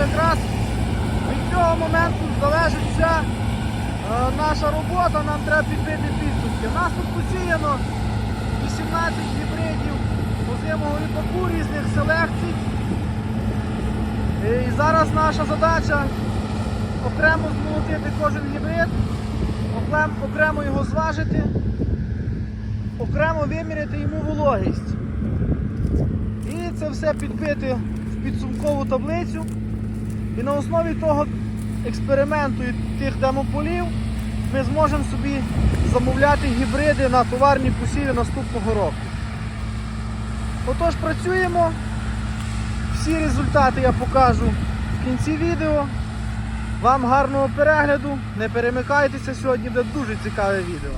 якраз від цього моменту залежить вся е, наша робота, нам треба підбити підсумки. У нас тут посіяно 18 гібридів озимого ріпаку різних селекцій. І зараз наша задача окремо змолотити кожен гібрид, окремо його зважити, окремо виміряти йому вологість. І це все підбити в підсумкову таблицю. І на основі того експерименту і тих демополів ми зможемо собі замовляти гібриди на товарні посіви наступного року. Отож працюємо. Всі результати я покажу в кінці відео. Вам гарного перегляду. Не перемикайтеся, сьогодні буде дуже цікаве відео.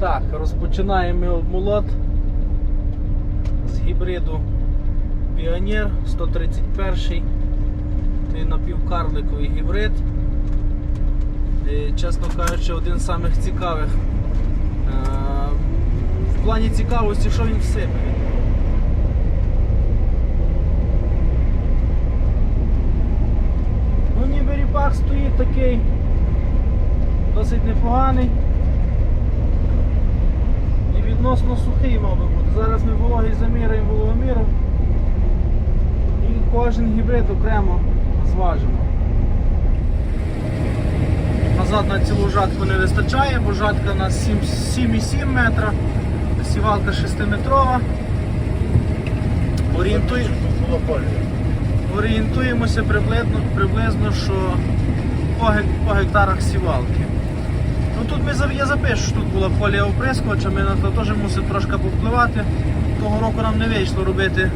Так, розпочинаємо ми обмолот з гібриду Піонер 131 Це напівкарликовий гібрид. Чесно кажучи, один з самих цікавих. Е, В плані цікавості, що він в себе. Ну ніби ріпак стоїть такий досить непоганий. І відносно сухий бути. Зараз ми вологість заміряємо вологоміром і кожен гібрид окремо зважимо. Назад на цілу жатку не вистачає, бо жатка у нас 7,7 метра, сівалка 6-метрова. Орієнтуй... Орієнтуємося приблизно, приблизно що по, гектарах сівалки. Ну тут ми я запишу, що тут була фолія оприскувача, ми на то теж мусимо трошки повпливати. Того року нам не вийшло робити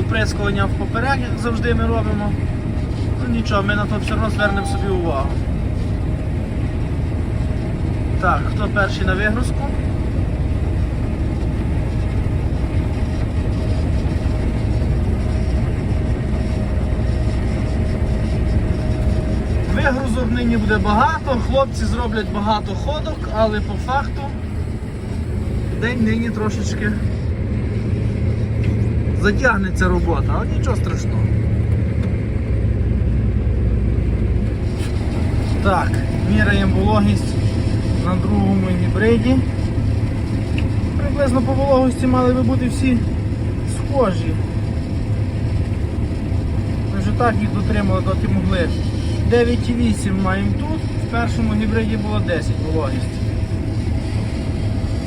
оприскування впоперек, як завжди ми робимо. Ну нічого, ми на то все одно звернемо собі увагу. Так, хто перший на вигрузку? Вигрузок нині буде багато, хлопці зроблять багато ходок, але по факту день нині трошечки затягнеться робота, але нічого страшного. Так, міряємо вологість на другому гібриді. Приблизно по вологості мали би бути всі схожі. Ми вже так їх дотримали, доки могли. 9,8 маємо тут, в першому гібриді було 10 вологість.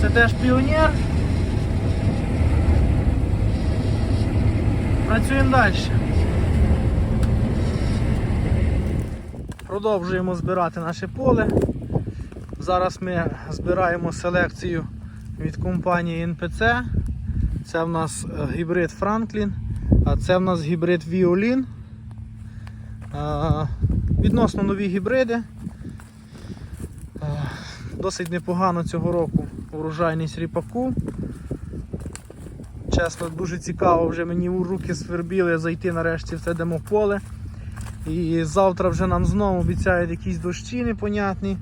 Це теж піонер. Працюємо далі. Продовжуємо збирати наше поле. Зараз ми збираємо селекцію від компанії НПЦ. Це в нас е, гібрид Franklin, а це в нас гібрид. Е, Відносно нові гібриди. Е, Досить непогано цього року урожайність ріпаку. Чесно, дуже цікаво, вже мені у руки свербіли зайти нарешті в це демополе. І завтра вже нам знову обіцяють якісь дощі непонятні.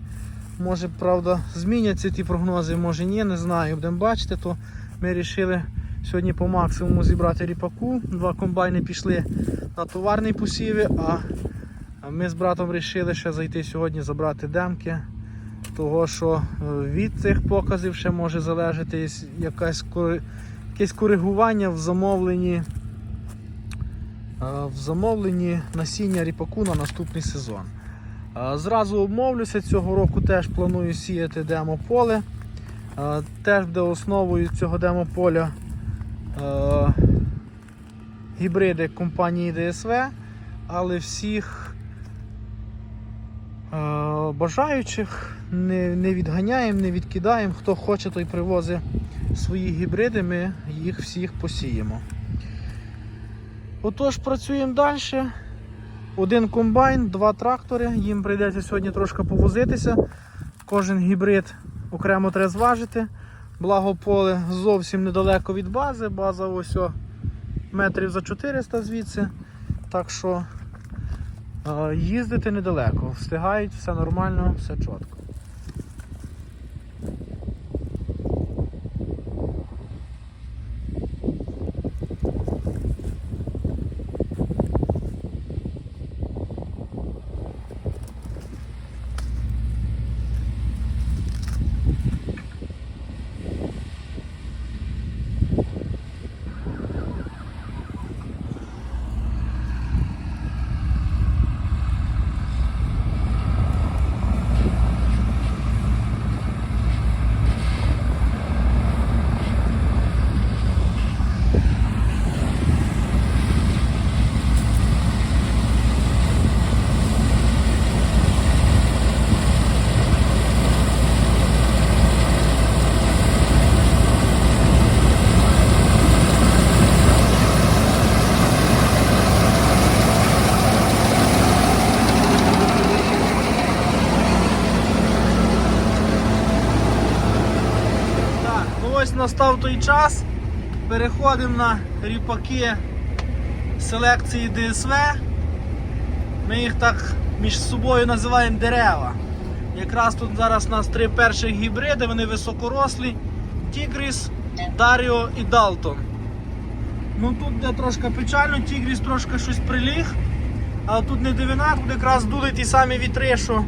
Може, правда, зміняться ті прогнози, може ні, не знаю. Будемо бачити, то ми вирішили сьогодні по максимуму зібрати ріпаку. Два комбайни пішли на товарні посіви, а ми з братом вирішили ще зайти сьогодні забрати демки. Того, що е, від цих показів ще може залежати якесь коригування в замовленні, в замовленні насіння ріпаку на наступний сезон. Зразу обмовлюся, цього року теж планую сіяти демополе. Е, Теж буде основою цього демополя е, гібриди компанії ДСВ, але всіх бажаючих не відганяємо, не відкидаємо. Хто хоче, той привозить свої гібриди, ми їх всіх посіємо. Отож, працюємо далі. Один комбайн, два трактори. Їм прийдеться сьогодні трошки повозитися. Кожен гібрид окремо треба зважити. Благо поле зовсім недалеко від бази. База ось о, метрів за 400 звідси. так що е, їздити недалеко. Встигають, все нормально, все чітко. Так, ну ось настав той час. Переходимо на ріпаки селекції ДСВ. Ми їх так між собою називаємо дерева. Якраз тут зараз у нас три перших гібриди, вони високорослі. Тігріс, Даріо і Далтон. Ну тут де трошки печально, Тігріс трошки щось приліг. Але тут не дивина, тут якраз дули ті самі вітри, що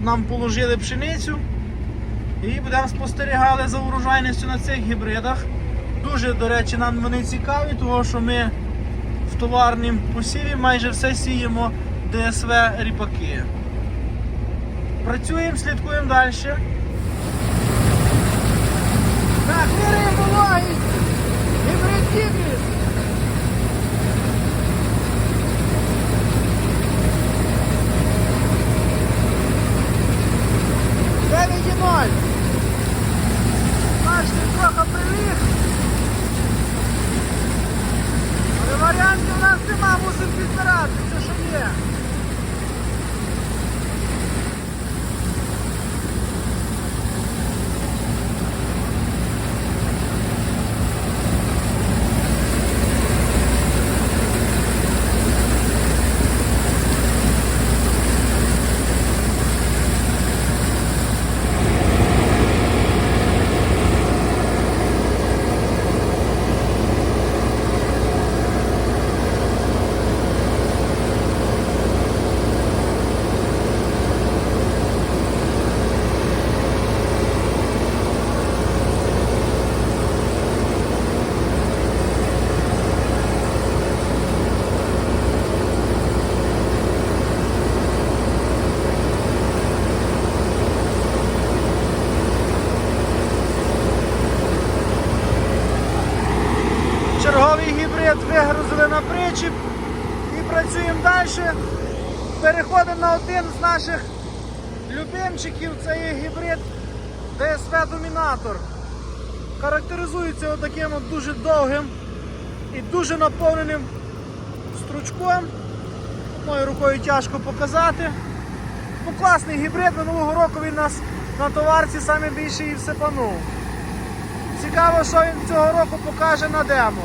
нам положили пшеницю. І будемо спостерігати за урожайністю на цих гібридах. Дуже, до речі, нам вони цікаві, тому що ми в товарнім посіві майже все сіємо ДСВ ріпаки. Працюємо, слідкуємо далі. Так, міряємо вологість! Гібрид Тігріс! Дев'ять і ноль. Бачите, трохи приліг. Але варіантів у нас нема, мусимо підбирати, це що є. Черговий гібрид вигрузили на причіп і працюємо далі. Переходимо на один з наших любимчиків, це є гібрид DSV Домінатор. Характеризується отаким от дуже довгим і дуже наповненим стручком. Одною рукою тяжко показати. Ну, класний гібрид, минулого року він нас на товарці саме більше і всипанув. Цікаво, що він цього року покаже на демо.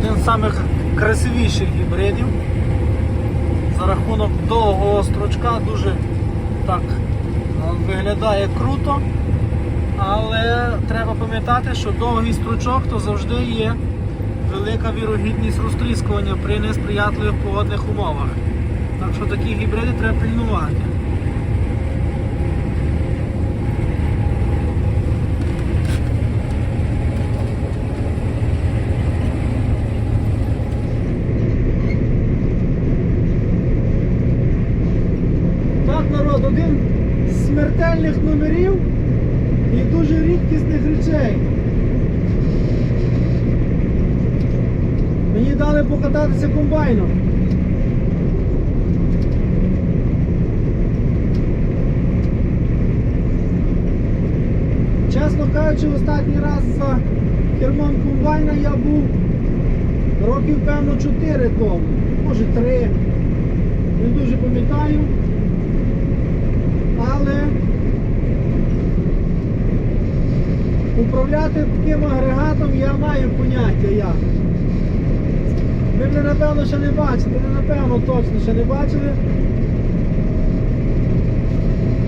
Один з самих красивіших гібридів. За рахунок довгого строчка дуже так е, виглядає круто. Але треба пам'ятати, що довгий стручок то завжди є велика вірогідність розтріскування при несприятливих погодних умовах. Так що такі гібриди треба пильнувати. Так, народ, один з унікальних номерів і дуже рідкісних речей. Мені дали покататися комбайном. Чесно кажучи, останній раз за кермом комбайна я був років, певно, 4 тому, може 3. Не дуже пам'ятаю. Але управляти таким агрегатом я маю поняття як. Ви мене напевно ще не бачите, ви напевно точно ще не бачили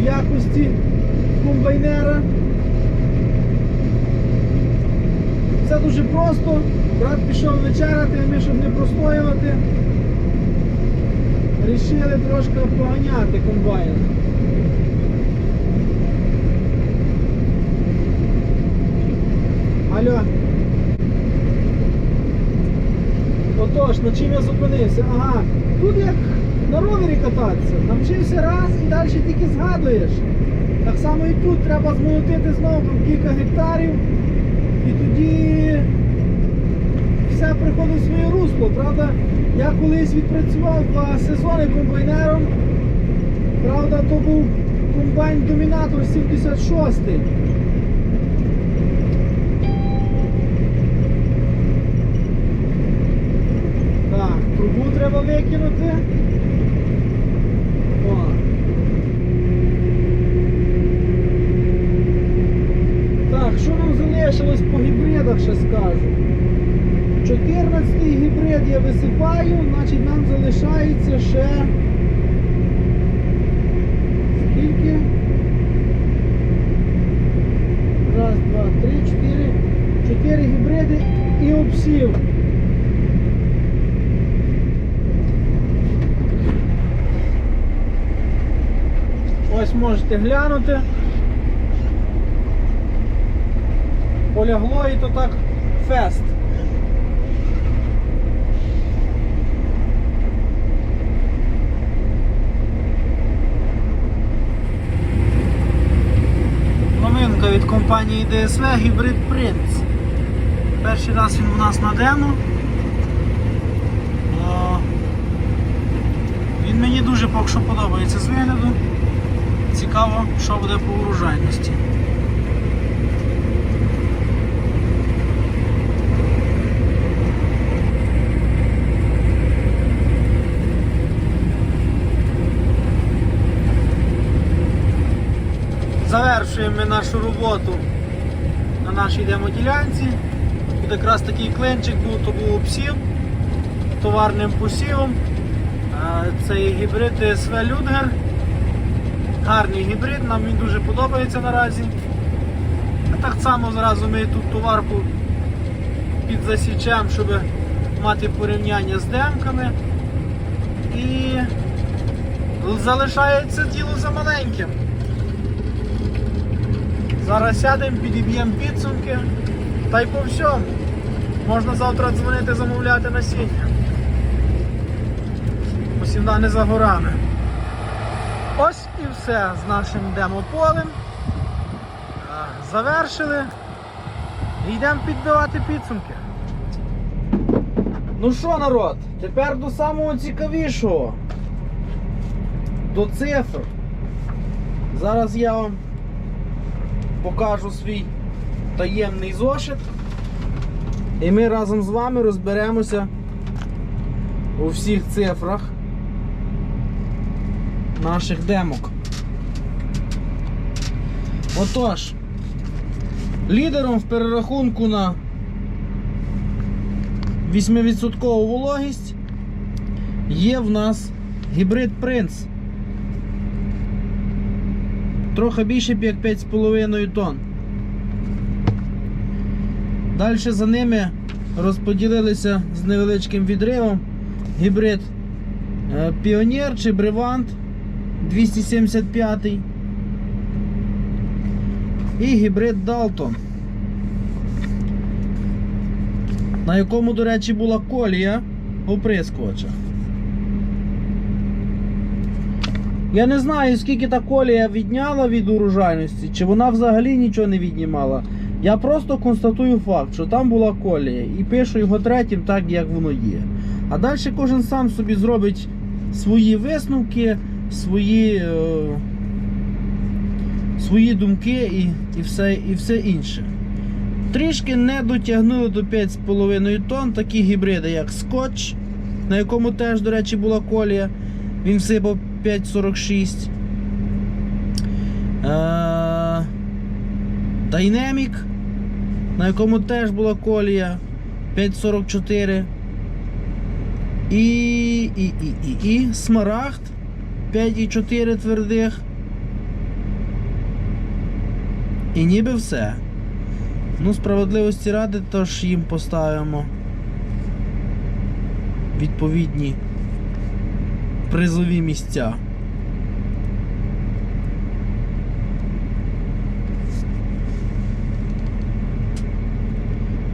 якості комбайнера. Все дуже просто. Брат пішов вечеряти, а ми, щоб не простоювати, рішили трошки поганяти комбайн. Алло. Отож, на чим я зупинився? Ага. Тут як на ровері кататися. Навчився раз і далі тільки згадуєш. Так само і тут треба змолотити знову кілька гектарів. І тоді все приходить в своє русло. Правда, я колись відпрацював два сезони комбайнером. Правда, то був комбайн-домінатор 76-й. Треба викинути. Так, що нам залишилось по гібридах, ще скажу. 14 гібрид я висипаю, значить нам залишається ще. Скільки? Раз, два, три, чотири. Чотири гібриди і обсів. Ось можете глянути. Полягло і то так фест. Новинка від компанії DSV Hybrid Prince. Перший раз він у нас на демо. Він мені дуже поки що подобається з вигляду. Цікаво, що буде по урожайності. Завершуємо ми нашу роботу на нашій демоділянці. Тут якраз такий клинчик був, то був обсів товарним посівом. Це є гібрид СВ Людгер. Гарний гібрид, нам він дуже подобається наразі. Так само зразу ми тут товарку підзасічемо, щоб мати порівняння з демками. І залишається діло за маленьким. Зараз сядемо, підіб'ємо підсумки. Та й по всьому. Можна завтра дзвонити, замовляти насіння. Посівна не за горами. Ось і все з нашим демополем. Завершили. І йдемо підбивати підсумки. Ну що, народ, тепер до самого цікавішого. До цифр. Зараз я вам покажу свій таємний зошит. І ми разом з вами розберемося у всіх цифрах наших демок. Отож, лідером в перерахунку на 8% вологість є в нас гібрид Принц. Трохи більше як 5,5 тонн. Далі за ними розподілилися з невеличким відривом гібрид е, Піонер чи Бревант 275 і гібрид Далтон, на якому, до речі, була колія оприскувача. Я не знаю, скільки та колія відняла від урожайності, чи вона взагалі нічого не віднімала. Я просто констатую факт, що там була колія, і пишу його третім так, як воно є. А далі кожен сам собі зробить свої висновки, свої, е, свої думки і, і, все, і все інше. Трішки не дотягнули до 5,5 тонн такі гібриди, як Scotch, на якому теж, до речі, була колія. Він всипав 5,46. Е, Dynamic, на якому теж була колія 5,44. І, і, і, і, і Смарагд 5,4 твердих. І ніби все. Ну, справедливості ради, тож їм поставимо відповідні призові місця.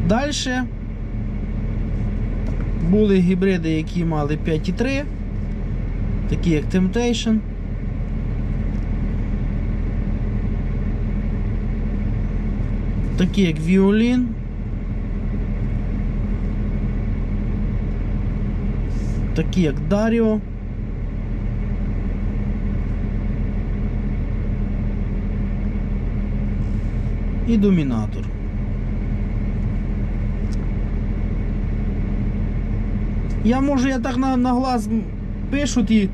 Далі були гібриди, які мали 5,3, такі як Temptation. Такі як Violin. Такі як Dario. І Домінатор. Я можу, я так на, на глаз пишу ті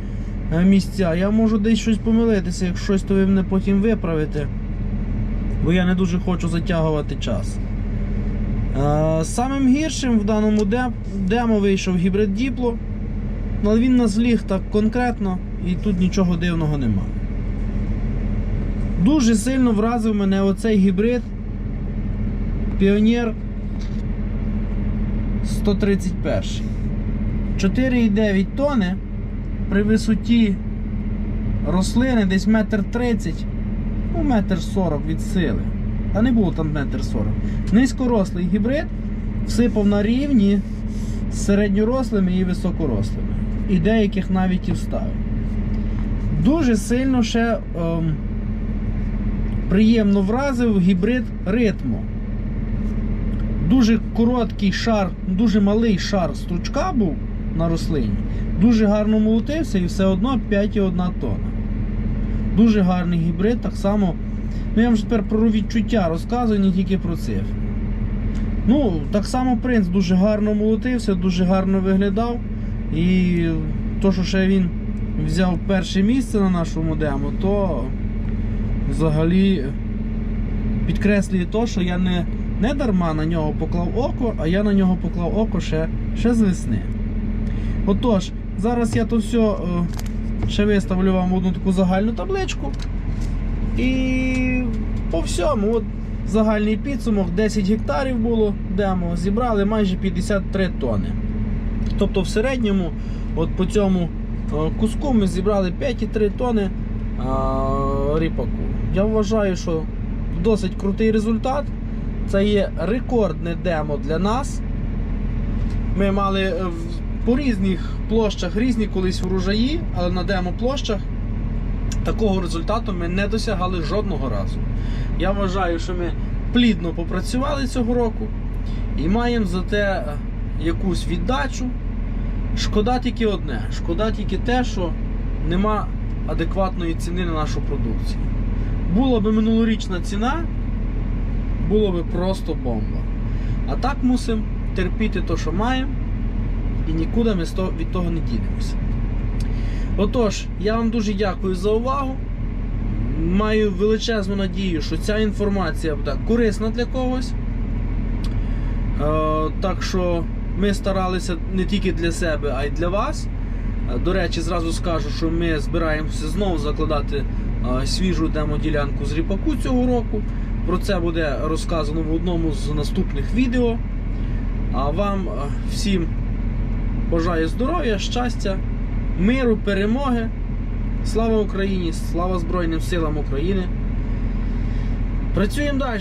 е, місця, я можу десь щось помилитися, якщо щось, то ви мене потім виправите. Бо я не дуже хочу затягувати час. Е, самим гіршим в даному демо вийшов гібрид Діпло. Але він нас ліг так конкретно і тут нічого дивного немає. Дуже сильно вразив мене оцей гібрид Піонер 131. 4,9 тони при висоті рослини десь метр 30, ну метр 40 від сили. А не було там метр 40. Низькорослий гібрид всипав на рівні з середньорослими і високорослими. І деяких навіть і вставив. Дуже сильно ще ем, приємно вразив гібрид ритму. Дуже короткий шар, дуже малий шар стручка був на рослині. Дуже гарно молотився і все одно 5,1 тонна. Дуже гарний гібрид, так само. Ну я вам тепер про відчуття розказую, не тільки про цифри. Ну, так само принц дуже гарно молотився, дуже гарно виглядав. І то, що ще він взяв перше місце на нашому демо, то взагалі підкреслює то, що я не, не дарма на нього поклав око, а я на нього поклав око ще, ще з весни. Отож, зараз я то все е, ще виставлю вам одну таку загальну табличку. І по всьому, от загальний підсумок 10 гектарів було демо, зібрали майже 53 тони. Тобто в середньому, от по цьому е, куску ми зібрали 5,3 тони а, ріпаку. Я вважаю, що досить крутий результат. Це є рекордне демо для нас. Ми мали е, по різних площах різні колись врожаї, але на демо площах такого результату ми не досягали жодного разу. Я вважаю, що ми плідно попрацювали цього року і маємо за те е, якусь віддачу. Шкода тільки одне. Шкода тільки те, що нема адекватної ціни на нашу продукцію. Була би минулорічна ціна, було би просто бомба. А так мусимо терпіти те, що маємо, і нікуди ми від того не дінемося. Отож, я вам дуже дякую за увагу. Маю величезну надію, що ця інформація буде корисна для когось. Е, так що ми старалися не тільки для себе, а й для вас. Е, До речі, зразу скажу, що ми збираємося знову закладати е, свіжу демоділянку з ріпаку цього року. Про це буде розказано в одному з наступних відео. А вам всім бажаю здоров'я, щастя, миру, перемоги. Слава Україні! Слава Збройним силам України! Працюємо далі!